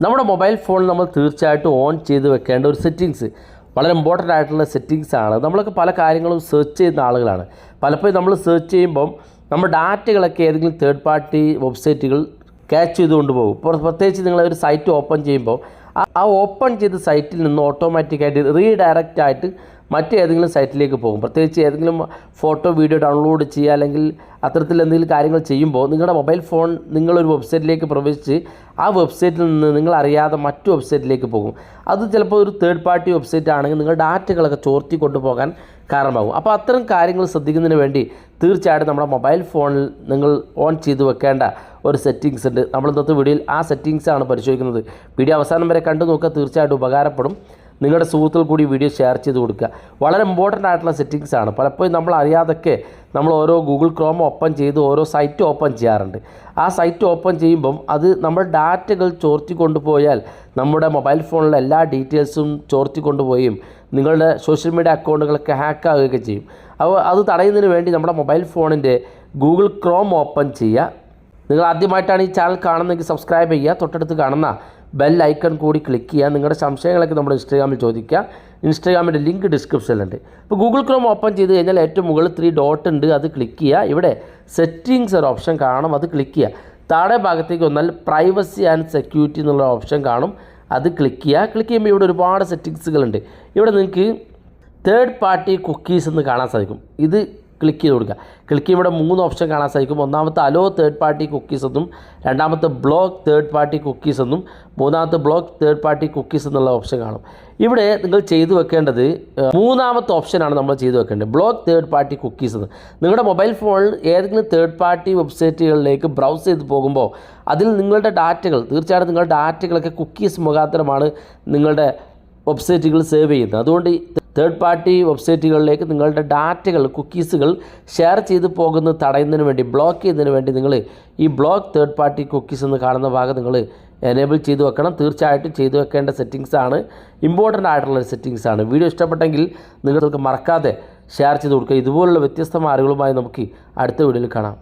നമ്മുടെ mobile phone നമ്മൾ തീർച്ചയായിട്ടും ഓൺ ചെയ്ത് വെക്കേണ്ട ഒരു സെറ്റിങ്സ്. വളരെ ഇമ്പോർട്ടന്റ് ആയിട്ടുള്ള സെറ്റിങ്സ് ആണ്. നമ്മളൊക്കെ പല കാര്യങ്ങളും സെർച്ച് ചെയ്യുന്ന ആളുകളാണ്. പലപ്പോഴും നമ്മൾ സെർച്ച് ചെയ്യുമ്പം നമ്മുടെ ഡാറ്റകളൊക്കെ ഏതെങ്കിലും തേർഡ് പാർട്ടി വെബ്സൈറ്റുകൾ ക്യാച്ച് ചെയ്തുകൊണ്ട് കൊണ്ടുപോകും ഇപ്പോൾ പ്രത്യേകിച്ച് നിങ്ങൾ ഒരു സൈറ്റ് ഓപ്പൺ ചെയ്യുമ്പോൾ ആ- ഓപ്പൺ ചെയ്ത സൈറ്റിൽ നിന്ന് ഓട്ടോമാറ്റിക്കായിട്ട് റീഡയറക്റ്റ് ആയിട്ട് മറ്റേതെങ്കിലും സൈറ്റിലേക്ക് പോകും. പ്രത്യേകിച്ച് ഏതെങ്കിലും ഫോട്ടോ വീഡിയോ ഡൗൺലോഡ് ചെയ്യുക അല്ലെങ്കിൽ അത്തരത്തിൽ എന്തെങ്കിലും കാര്യങ്ങൾ ചെയ്യുമ്പോൾ നിങ്ങളുടെ മൊബൈൽ ഫോൺ നിങ്ങളൊരു വെബ്സൈറ്റിലേക്ക് പ്രവേശിച്ച് ആ വെബ്സൈറ്റിൽ നിന്ന് നിങ്ങൾ അറിയാതെ മറ്റു വെബ്സൈറ്റിലേക്ക് പോകും. അത് ചിലപ്പോൾ ഒരു തേർഡ് പാർട്ടി വെബ്സൈറ്റ് ആണെങ്കിൽ നിങ്ങളുടെ ഡാറ്റകളൊക്കെ ചോർത്തി കൊണ്ടുപോകാൻ കാരണമാകും. അപ്പോൾ അത്തരം കാര്യങ്ങൾ ശ്രദ്ധിക്കുന്നതിന് വേണ്ടി തീർച്ചയായിട്ടും നമ്മുടെ മൊബൈൽ ഫോണിൽ നിങ്ങൾ ഓൺ ചെയ്ത് വെക്കേണ്ട ഒരു സെറ്റിങ്സ് ഉണ്ട്. നമ്മൾ ഇന്നത്തെ വീഡിയോയിൽ ആ സെറ്റിങ്സാണ് പരിശോധിക്കുന്നത്. വീഡിയോ അവസാനം വരെ കണ്ടു നോക്കുക തീർച്ചയായിട്ടും ഉപകാരപ്പെടും. നിങ്ങളുടെ സുഹൃത്തുക്കൾ കൂടി വീഡിയോ ഷെയർ ചെയ്ത് കൊടുക്കുക. വളരെ ഇമ്പോർട്ടന്റ് ആയിട്ടുള്ള സെറ്റിങ്സ് ആണ്. പലപ്പോഴും നമ്മൾ അറിയാതൊക്കെ നമ്മൾ ഓരോ ഗൂഗിൾ ക്രോം ഓപ്പൺ ചെയ്ത് ഓരോ സൈറ്റ് ഓപ്പൺ ചെയ്യാറുണ്ട്. ആ സൈറ്റ് ഓപ്പൺ ചെയ്യുമ്പം അത് നമ്മൾ ഡാറ്റകൾ ചോർത്തി കൊണ്ടുപോയാൽ നമ്മുടെ മൊബൈൽ ഫോണിലെ എല്ലാ ഡീറ്റെയിൽസും ചോർത്തി കൊണ്ടുപോയും. നിങ്ങളുടെ സോഷ്യൽ മീഡിയ അക്കൗണ്ടുകളൊക്കെ ഹാക്ക് ആവുകയൊക്കെ ചെയ്യും. അപ്പോൾ അത് തടയുന്നതിന് വേണ്ടി നമ്മുടെ മൊബൈൽ ഫോണിന്റെ ഗൂഗിൾ ക്രോം ഓപ്പൺ ചെയ്യുക. നിങ്ങൾ ആദ്യമായിട്ടാണ് ഈ ചാനൽ കാണുന്നതെങ്കിൽ സബ്സ്ക്രൈബ് ചെയ്യുക. തൊട്ടടുത്ത് കാണുന്ന ബെൽ ഐക്കൺ കൂടി ക്ലിക്ക് ചെയ്യുക. നിങ്ങളുടെ സംശയങ്ങളൊക്കെ നമ്മുടെ ഇൻസ്റ്റാഗ്രാമിൽ ചോദിക്കുക. ഇൻസ്റ്റാഗ്രാമിന്റെ ലിങ്ക് ഡിസ്ക്രിപ്ഷനിലുണ്ട് ഇപ്പോൾ ഗൂഗിൾ ക്രോം ഓപ്പൺ ചെയ്ത് കഴിഞ്ഞാൽ ഏറ്റവും മുകളിൽ ത്രീ ഡോട്ട് ഉണ്ട്. അത് ക്ലിക്ക് ചെയ്യുക. ഇവിടെ സെറ്റിങ്സ് ഒരു ഓപ്ഷൻ കാണും. അത് ക്ലിക്ക് ചെയ്യുക. താഴെ ഭാഗത്തേക്ക് വന്നാൽ പ്രൈവസി ആൻഡ് സെക്യൂരിറ്റി എന്നുള്ള ഓപ്ഷൻ കാണും. അത് ക്ലിക്ക് ചെയ്യുക. ക്ലിക്ക് ചെയ്യുമ്പോൾ ഇവിടെ ഒരുപാട് സെറ്റിങ്സുകളുണ്ട് ഇവിടെ നിങ്ങൾക്ക് തേർഡ് പാർട്ടി കുക്കീസ് എന്ന് കാണാൻ സാധിക്കും. ഇത് ക്ലിക്ക് ചെയ്ത് കൊടുക്കുക. ക്ലിക്ക് ചെയ്യുമ്പോൾ മൂന്ന് ഓപ്ഷൻ കാണാൻ സാധിക്കും. ഒന്നാമത്തെ അലോ തേർഡ് പാർട്ടി കുക്കീസ് എന്നും രണ്ടാമത്തെ ബ്ലോക്ക് തേർഡ് പാർട്ടി കുക്കീസ് എന്നും മൂന്നാമത്തെ ബ്ലോക്ക് തേർഡ് പാർട്ടി കുക്കീസ് എന്നുള്ള ഓപ്ഷൻ കാണും. ഇവിടെ നിങ്ങൾ ചെയ്തു വെക്കേണ്ടത് മൂന്നാമത്തെ ഓപ്ഷനാണ് നമ്മൾ ചെയ്തു വെക്കേണ്ടത്. ബ്ലോക്ക് തേർഡ് പാർട്ടി കുക്കീസ് എന്ന്. നിങ്ങളുടെ മൊബൈൽ ഫോണിൽ ഏതെങ്കിലും തേർഡ് പാർട്ടി വെബ്സൈറ്റുകളിലേക്ക് ബ്രൗസ് ചെയ്ത് പോകുമ്പോൾ അതിൽ നിങ്ങളുടെ ഡാറ്റകൾ തീർച്ചയായിട്ടും നിങ്ങളുടെ ഡാറ്റകളൊക്കെ കുക്കീസ് മുഖാന്തരമാണ് നിങ്ങളുടെ വെബ്സൈറ്റുകൾ സേവ് ചെയ്യുന്നത്. അതുകൊണ്ട് തേർഡ് പാർട്ടി വെബ്സൈറ്റുകളിലേക്ക് നിങ്ങളുടെ ഡാറ്റകൾ കുക്കീസുകൾ ഷെയർ ചെയ്ത് പോകുന്നത് തടയുന്നതിന് വേണ്ടി ബ്ലോക്ക് ചെയ്യുന്നതിന് വേണ്ടി നിങ്ങൾ ഈ ബ്ലോക്ക് തേർഡ് പാർട്ടി കുക്കീസ് എന്ന് കാണുന്ന ഭാഗം നിങ്ങൾ എനേബിൾ ചെയ്ത് വെക്കണം. തീർച്ചയായിട്ടും ചെയ്തു വെക്കേണ്ട സെറ്റിങ്സാണ് ഇമ്പോർട്ടന്റ് ആയിട്ടുള്ള സെറ്റിങ്സ് ആണ്. വീഡിയോ ഇഷ്ടപ്പെട്ടെങ്കിൽ നിങ്ങൾക്ക് മറക്കാതെ ഷെയർ ചെയ്ത് കൊടുക്കുക. ഇതുപോലുള്ള വ്യത്യസ്തമായ അറിവുകളുമായി നമുക്ക് അടുത്ത വീഡിയോയിൽ കാണാം.